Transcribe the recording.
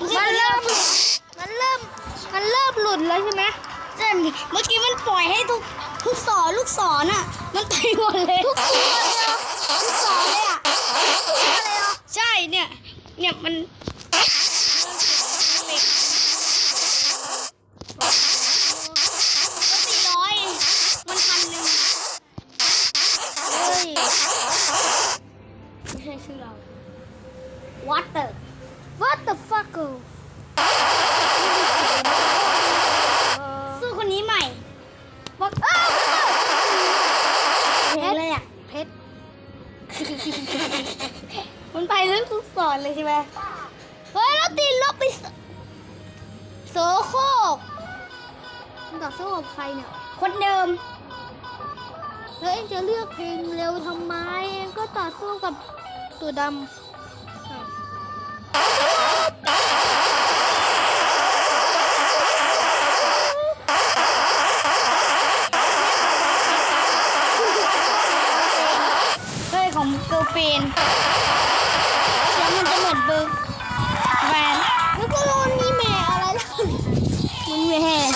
มันเริ่ม มันเริ่ม มันเริ่มหลุดแล้วใช่ไหมเริ่มดิเมื่อกี้มันปล่อยให้ทุกทุกศรลูกศรอะ มันไปหมดเลย ทุกตัวเลยเหรอทุกศรเลยอะทุกตัวเลยเหรอใช่เนี่ย เนี่ยมันสี่ร้อยมันพันหนึ่งเฮ้ยไม่ใช่ชื่อเรา Water มันไปเรื่องทุกสอนเลยใช่ไหมเฮ้ยเราตีลบไปสโสโครกมันต่อสู้กับใครเนี่ย คนเดิม แล้วเอ็งจะเลือกเพลงเร็วทำไม เอ็งก็ต่อสู้กับตัวดำ เฟนแล้วมันจะเหมือนเบิร์กแวนแล้วก็โดนมีแม่อะไรล่ะมันแม่